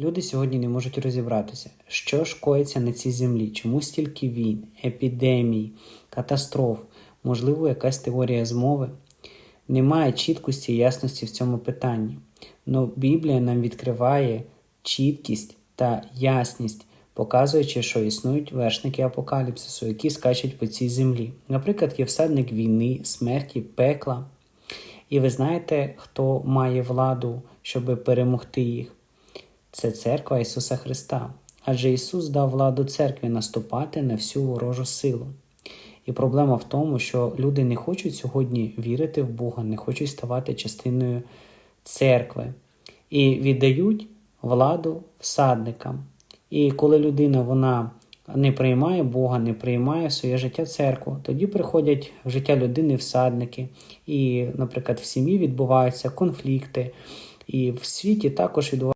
Люди сьогодні не можуть розібратися, що ж коїться на цій землі, чому стільки війн, епідемій, катастроф, можливо, якась теорія змови. Немає чіткості і ясності в цьому питанні. Но Біблія нам відкриває чіткість та ясність, показуючи, що існують вершники апокаліпсису, які скачуть по цій землі. Наприклад, є всадник війни, смерті, пекла. І ви знаєте, хто має владу, щоб перемогти їх? Це церква Ісуса Христа. Адже Ісус дав владу церкві наступати на всю ворожу силу. І проблема в тому, що люди не хочуть сьогодні вірити в Бога, не хочуть ставати частиною церкви і віддають владу всадникам. І коли людина вона не приймає Бога, не приймає своє життя церкву, тоді приходять в життя людини всадники, і, наприклад, в сім'ї відбуваються конфлікти, і в світі також відбуваються.